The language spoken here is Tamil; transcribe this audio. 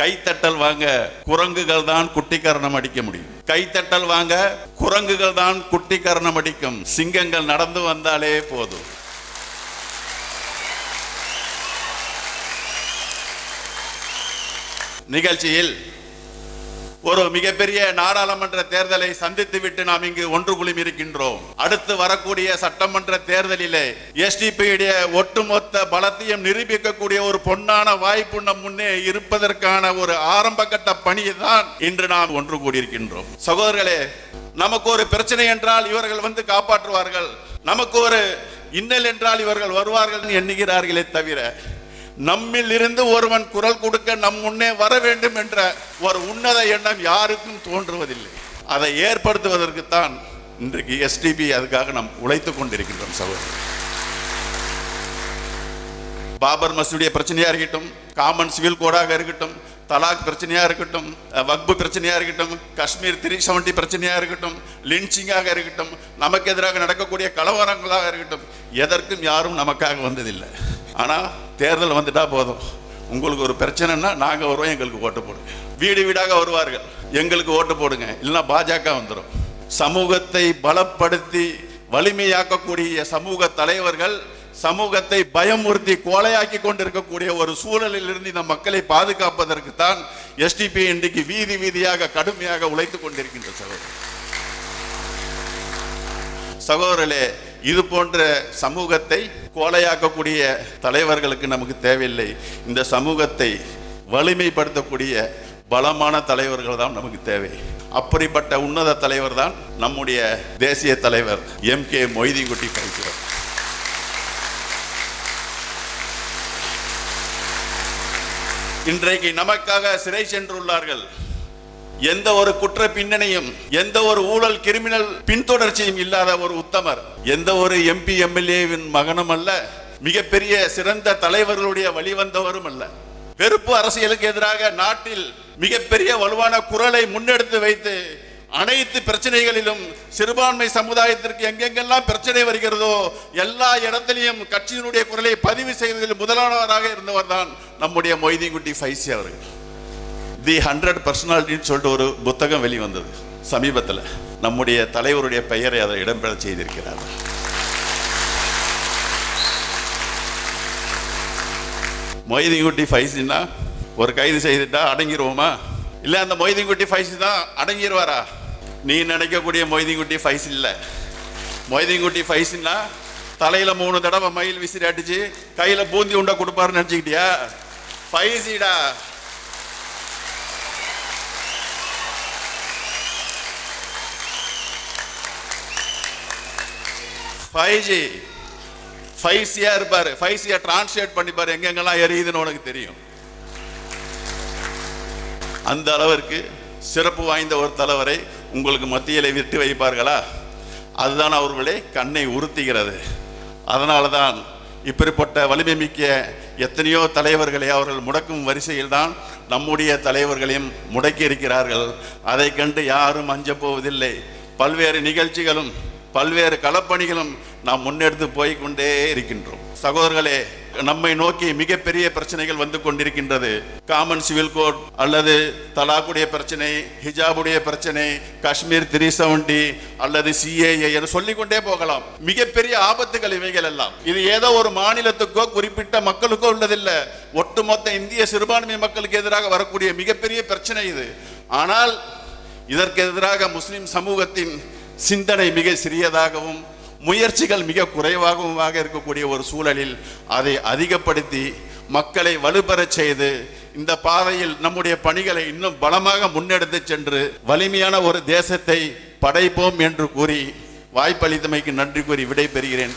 கைத்தட்டல் வாங்க குரங்குகள் தான் குட்டிக்கரணம் அடிக்க முடியும். கைத்தட்டல் வாங்க குரங்குகள் தான் குட்டிக்கரணம் அடிக்கும். சிங்கங்கள் நடந்து வந்தாலே போதும். நிகழ்ச்சியில் ஒரு மிகப்பெரிய நாடாளுமன்ற தேர்தலை சந்தித்து விட்டு நாம் இங்கு ஒன்று குழுமி இருக்கின்றோம் அடுத்து வரக்கூடிய சட்டமன்ற தேர்தலிலே எஸ்டிபியுடைய ஒட்டுமொத்த பலத்தையும் நிரூபிக்கக்கூடிய ஒரு பொன்னான வாய்ப்பு நம் முன்னே இருப்பதற்கான ஒரு ஆரம்ப கட்ட பணியை தான் இன்று நாம் ஒன்று கூடியிருக்கின்றோம். சகோதரர்களே நமக்கு ஒரு பிரச்சனை என்றால் இவர்கள் வந்து காப்பாற்றுவார்கள். நமக்கு ஒரு இன்னல் என்றால் இவர்கள் வருவார்கள் எண்ணுகிறார்களே தவிர நம்மில் இருந்து ஒருவன் குரல் கொடுக்க நம் முன்னே வர வேண்டும் என்ற ஒரு உன்னத எண்ணம் யாருக்கும் தோன்றுவதில்லை. அதை ஏற்படுத்துவதற்குத்தான் இன்றைக்கு எஸ்டிபி அதுக்காக நாம் உழைத்துக் கொண்டிருக்கின்றோம் சகோதரர் பாபர் மசூதிய பிரச்சனையா இருக்கட்டும் காமன் சிவில் கோடாக இருக்கட்டும் தலாக் பிரச்சனையாக இருக்கட்டும் வக்பு பிரச்சனையாக இருக்கட்டும் காஷ்மீர் த்ரீ செவன்டி பிரச்சனையாக இருக்கட்டும் லின்ச்சிங்காக இருக்கட்டும் நமக்கு எதிராக நடக்கக்கூடிய கலவரங்களாக இருக்கட்டும் எதற்கும் யாரும் நமக்காக வந்ததில்லை. ஆனால் தேர்தல் வந்துட்டா போதும். உங்களுக்கு ஒரு பிரச்சனைன்னா நாங்கள் வருவோம் எங்களுக்கு ஓட்டு போடுங்க. வீடு வீடாக வருவார்கள். எங்களுக்கு ஓட்டு போடுங்க. இல்லைன்னா பாஜக வந்துடும் சமூகத்தை பலப்படுத்தி வலிமையாக்கக்கூடிய சமூக தலைவர்கள் சமூகத்தை பயமுறுத்தி கோலையாக்கி கொண்டிருக்கக்கூடிய ஒரு சூழலில் இருந்து இந்த மக்களை பாதுகாப்பதற்கு தான் எஸ்டிபி இன்றைக்கு வீதி வீதியாக கடுமையாக உழைத்துக் கொண்டிருக்கின்ற சகோதரர். சகோதரர்களே இது போன்ற சமூகத்தை கோலையாக்கக்கூடிய தலைவர்களுக்கு நமக்கு தேவையில்லை. இந்த சமூகத்தை வலிமைப்படுத்தக்கூடிய பலமான தலைவர்கள் தான் நமக்கு தேவை. அப்படிப்பட்ட உன்னத தலைவர் தான் நம்முடைய தேசிய தலைவர் எம் கே மொய்தீன்குட்டி பைக்கிறோம் இன்றைக்கு நமக்காக சிறை சென்றுள்ளார்கள். எந்த ஒரு குற்ற பின்னணியும் எந்த ஒரு ஊழல் கிரிமினல் பின்தொடர்ச்சியும் இல்லாத ஒரு உத்தமர். எந்த ஒரு எம்பி எம்எல்ஏவின் மகனும் அல்ல மிகப்பெரிய சிறந்த தலைவர்களுடைய வழிவந்தவரும் அல்ல. வெறுப்பு அரசியலுக்கு எதிராக நாட்டில் மிகப்பெரிய வலுவான குரலை முன்னெடுத்து வைத்து அனைத்து பிரச்சனைகளிலும் சிறுபான்மை சமுதாயத்திற்கு எங்கெங்கெல்லாம் பிரச்சனை வருகிறதோ எல்லா இடத்திலையும் கட்சியினுடைய குரலை பதிவு செய்வதில் முதலானவராக இருந்தவர் தான் நம்முடைய மொய்தீன்குட்டி ஃபைசி அவர்கள். தி ஹண்ட்ரட் பர்சனாலிட்டின்னு சொல்லிட்டு ஒரு புத்தகம் வெளிவந்தது சமீபத்தில். நம்முடைய தலைவருடைய பெயரை அதை இடம்பெற செய்திருக்கிறார். மொய்தீன்குட்டி ஃபைசின்னா ஒரு கைது செய்துட்டா அடங்கிடுவோமா இல்லை அந்த மொய்தீன்குட்டி ஃபைசி தான் அடங்கிடுவாரா நீ நினைக்கக்கூடிய மொய்தீன்குட்டி ஃபைஸ் இல்லை. மொய்தீன்குட்டி ஃபைஸ்னா தலையில் மூணு தடவை மயில் விசிறி அடிச்சு கையில் பூந்தி உண்டை கொடுப்பாருன்னு நினச்சிக்கிட்டியா? ஃபைசிடா. ஃபைவ் ஜி ஃபைவ் சியா இருப்பாரு. ஃபைவ் சியா டிரான்ஸ்லேட் பண்ணிப்பாரு எங்கெங்கெல்லாம் எரியுதுன்னு உனக்கு தெரியும். அந்த அளவிற்கு சிறப்பு வாய்ந்த ஒரு தலைவரை உங்களுக்கு மத்தியில் விட்டு வைப்பார்களா? அதுதான் அவர்களே கண்ணை உறுத்துகிறது. அதனால தான் இப்படிப்பட்ட வலிமை மிக்க எத்தனையோ தலைவர்களை அவர்கள் முடக்கும் வரிசையில் தான் நம்முடைய தலைவர்களையும் முடக்கி இருக்கிறார்கள். அதை கண்டு யாரும் அஞ்ச போவதில்லை. பல்வேறு நிகழ்ச்சிகளும் பல்வேறு களப்பணிகளும் நாம் முன்னெடுத்து போய் கொண்டே இருக்கின்றோம். சகோதரர்களே நம்மை நோக்கி மிகப்பெரிய பிரச்சனைகள் வந்து கொண்டிருக்கின்றது. காமன் சிவில் கோட் அல்லது தலாக்குடைய பிரச்சனை ஹிஜாபுடைய பிரச்சனை காஷ்மீர் த்ரீ செவன்டி அல்லது சிஏஏ என சொல்லிக்கொண்டே போகலாம். மிகப்பெரிய ஆபத்துகள் இவைகள் எல்லாம். இது ஏதோ ஒரு மாநிலத்துக்கோ குறிப்பிட்ட மக்களுக்கோ உள்ளதில்லை. ஒட்டுமொத்த இந்திய சிறுபான்மை மக்களுக்கு எதிராக வரக்கூடிய மிகப்பெரிய பிரச்சனை இது. ஆனால் இதற்கு எதிராக முஸ்லிம் சமூகத்தின் சிந்தனை மிக சிறியதாகவும் முயற்சிகள் மிக குறைவாகவும் இருக்கக்கூடிய ஒரு சூழலில் அதை அதிகப்படுத்தி மக்களை வலுப்பெறச் செய்து இந்த பாதையில் நம்முடைய பணிகளை இன்னும் பலமாக முன்னெடுத்து சென்று வலிமையான ஒரு தேசத்தை படைப்போம் என்று கூறி வாய்ப்பளித்தமைக்கு நன்றி கூறி விடை பெறுகிறேன்